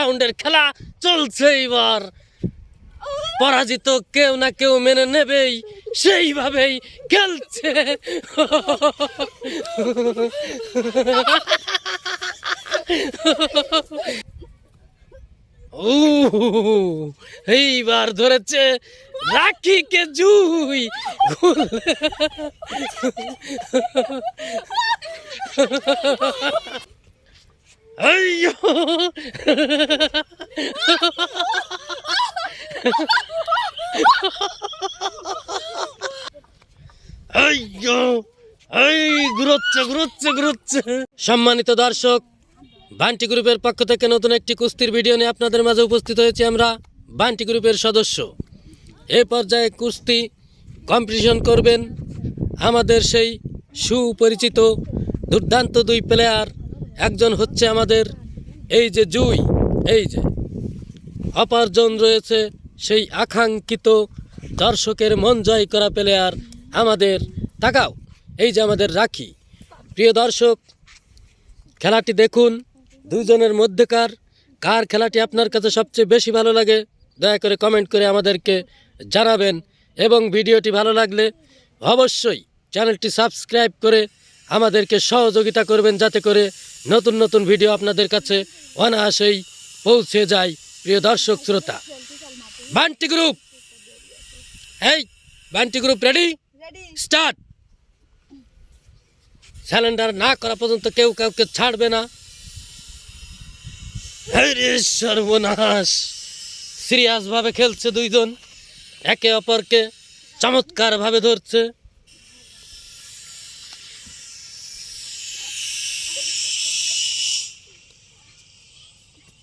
রাউন্ডের খেলা চলছে এবার পরাজিত কেউ না কেউ মেনে নেবেই, সেইভাবেই খেলছে। ও এইবার ধরেছে রাখিকে জুই। আইয়ো আইয়ো এই ঘুরোচ্ছে ঘুরোচ্ছে ঘুরোচ্ছে। সম্মানিত দর্শক, বান্টি গ্রুপের পক্ষ থেকে নতুন একটি কুস্তির ভিডিও নিয়ে আপনাদের মাঝে উপস্থিত হয়েছি আমরা, বান্টি গ্রুপের সদস্য। এই পর্যায়ে কুস্তি কম্পিটিশন করবেন আমাদের সেই সুপরিচিত, দুর্দান্ত দুই প্লেয়ার একজন হচ্ছে আমাদের এই যে জুই, এই যে অপার্জন রয়েছে সেই আকাঙ্ক্ষিত দর্শকের মন জয় করা প্লেয়ার আমাদের তাকাও, এই যে আমাদের রাখি। প্রিয় দর্শক, খেলাটি দেখুন, দুইজনের মধ্যেকার কার খেলাটি আপনার কাছে সবচেয়ে বেশি ভালো লাগে, দয়া করে কমেন্ট করে আমাদেরকে জানাবেন এবং ভিডিওটি ভালো লাগলে অবশ্যই চ্যানেলটি সাবস্ক্রাইব করে আমাদেরকে সহযোগিতা করবেন যাতে করে নতুন নতুন ভিডিও আপনাদের কাছে অনায়াসেই পৌঁছে যায় প্রিয় দর্শক শ্রোতা। বান্টি গ্রুপ! এই Bunty group ready? Ready. Start! Surrender না করা পর্যন্ত কেউ কাউকে ছাড়বে না। রে সর্বনাশ! সিরিয়াস ভাবে খেলছে দুইজন। একে অপরকে চমৎকার ভাবে ধরছে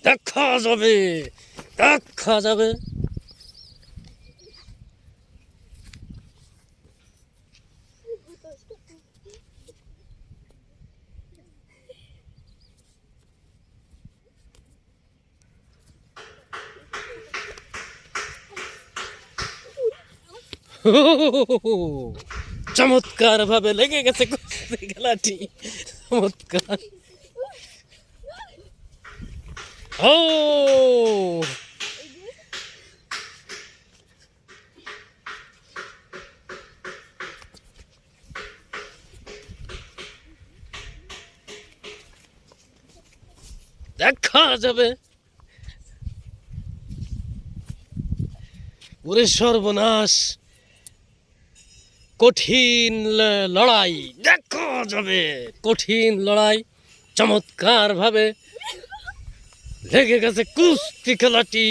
দেখা যাবে দেখা যাবে চমৎকার ভাবে লেগে গেছে কুস্তি খেলাটি চমৎকার ও! দেখা যাবে। ওরে সর্বনাশ। কঠিন লড়াই। দেখা যাবে। কঠিন লড়াই চমৎকার ভাবে লেগে গেছে কুস্তি খেলাটি।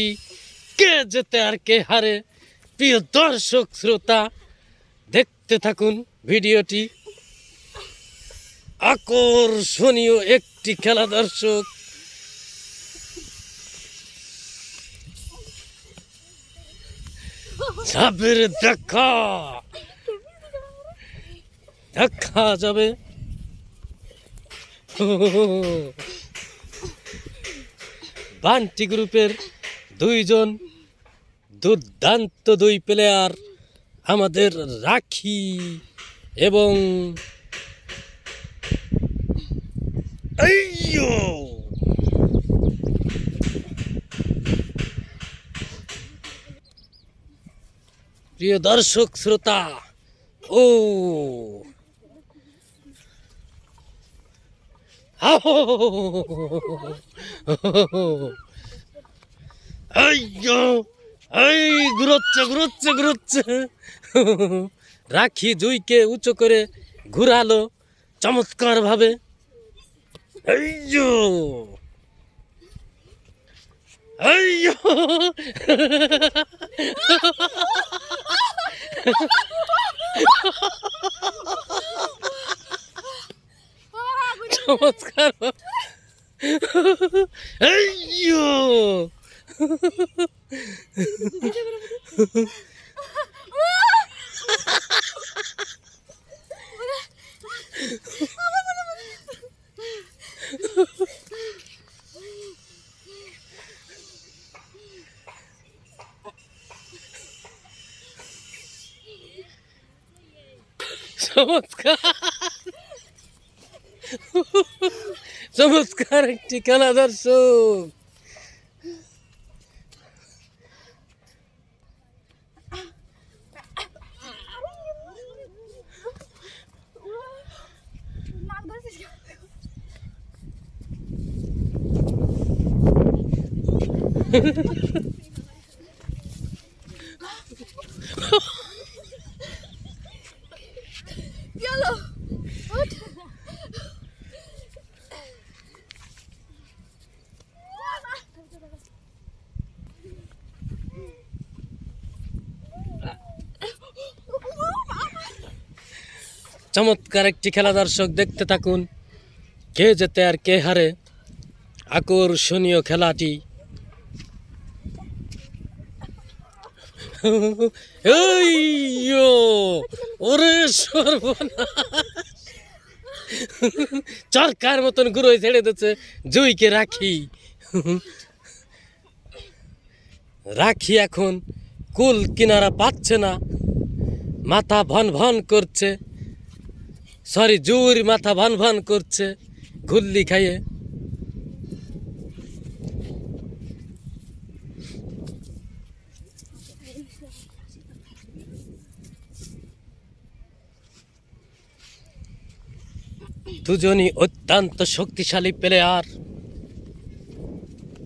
কে যেতে আর কে হারে? প্রিয় দর্শক, শ্রোতা, দেখতে থাকুন ভিডিওটি। আকর্ষণীয় একটি খেলা, দর্শক। দেখা। দেখা যাবে। বান্টি গ্রুপের দুইজন দুর্দান্ত দুই প্লেয়ার আমাদের রাখি এবং প্রিয় দর্শক শ্রোতা ও আহো আইয়ো এই ঘুরোচ্ছে ঘুরোচ্ছে ঘুরোচ্ছে। রাখি জুইকে উঁচু করে ঘুরালো চমৎকার ভাবে আইয়ো। আইয়ো চমৎকার আইয়ো চমৎকার একটি খেলা দর্শক Ha ha ha. চমৎকার একটি খেলা দর্শক দেখতে থাকুন। কে যেতে আর কে হারে আকর্ষণীয় খেলাটি। ওরে সর্বনাশ। চরকার মতন ঘুরোয় ছেড়ে দিচ্ছে, জুইকে রাখি। রাখি এখন, কুল কিনারা পাচ্ছে না, মাথা ভন ভন করছে। সরি জুর মাথা ভান ভান করছে ঘুল্লি খাইয়ে। দুজনই অত্যন্ত শক্তিশালী প্লেয়ার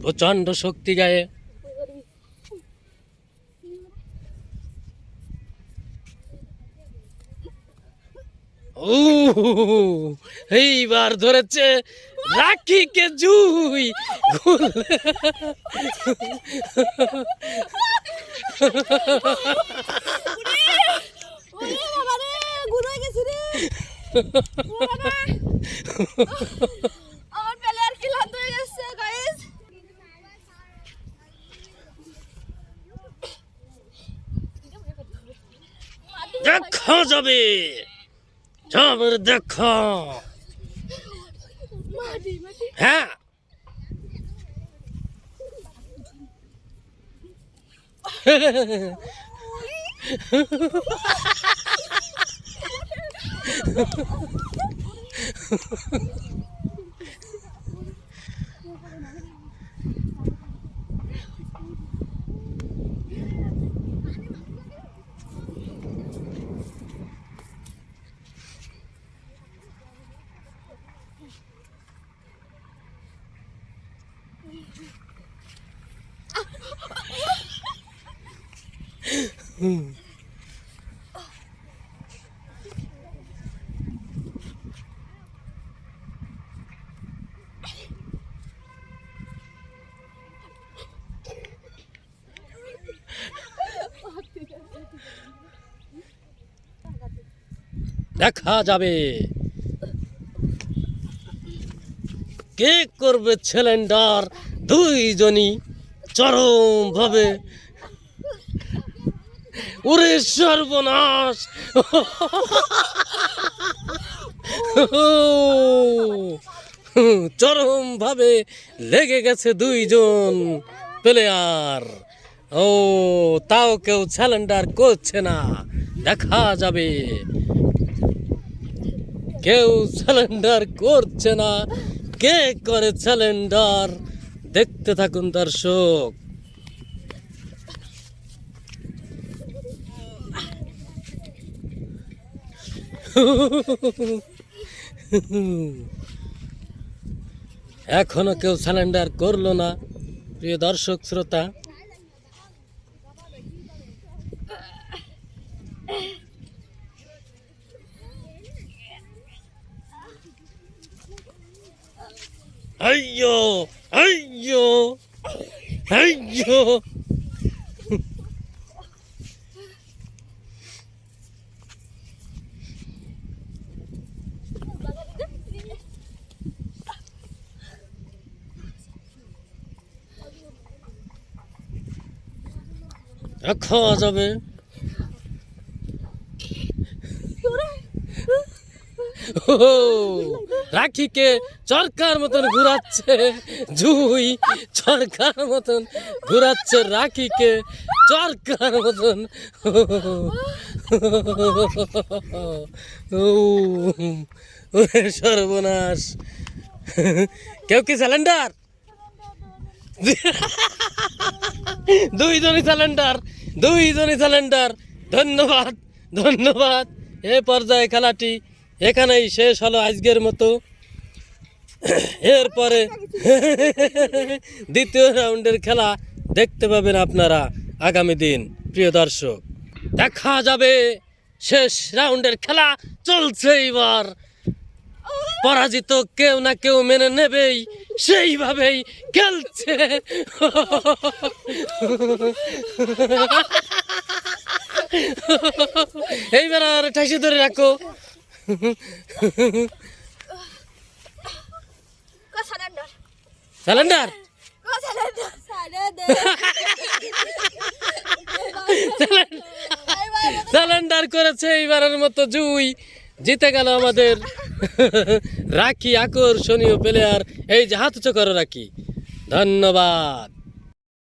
প্রচণ্ড শক্তি গায়ে ও এইবার ধরেছে রাখিকে জুই ওরে বাবা রে, গুড় হয়ে গেছি রে। ও বাবা। আমার পেলে আর কি হয়ে দেখা যাবে যাবে দেখা মাটি মাটি হ্যাঁ দেখা যাবে। কে করবে ছেলেন্ডার দুইজনই চরম ভাবে ওরে সর্বনাশ। চরম ভাবে লেগে গেছে দুইজন প্লেয়ার ও, তাও কেউ স্যালেন্ডার করছে না। দেখা যাবে। কেউ স্যালেন্ডার করছে না। কে করে স্যালেন্ডার দেখতে থাকুন দর্শক। এখনও কেউ স্যালেন্ডার করল না প্রিয় দর্শক শ্রোতা। আইয়ো আইয়ো আইয়ো। খাওয়া যাবে ও রাখিকে চরকার মতন ঘুরাচ্ছে জুই চরকার মতন ঘুরাচ্ছে রাখিকে চরকার মতন সর্বনাশ কেউ কি সিলিন্ডার দুইজনই সিলিন্ডার দুইজনই সিলিন্ডার ধন্যবাদ ধন্যবাদ। এ পর্যায়ে খেলাটি এখানেই শেষ হলো আজকের মতো। এরপরে দ্বিতীয় রাউন্ডের খেলা দেখতে পাবেন আপনারা আগামী দিন, প্রিয় দর্শক। দেখা যাবে, শেষ রাউন্ডের খেলা চলছে এবার পরাজিত কেউ না কেউ মেনে নেবেই। সেইভাবেই খেলছে। এইবার আর ঠাসি ধরে রাখো। স্যালেন্ডার সারেন্ডার স্যালেন্ডার করেছে এইবারের মতো জুই। জিতে গেল আমাদের। রাখি আকর্ষণীয় প্লেয়ার এই যে হাত চকর রাখি। ধন্যবাদ।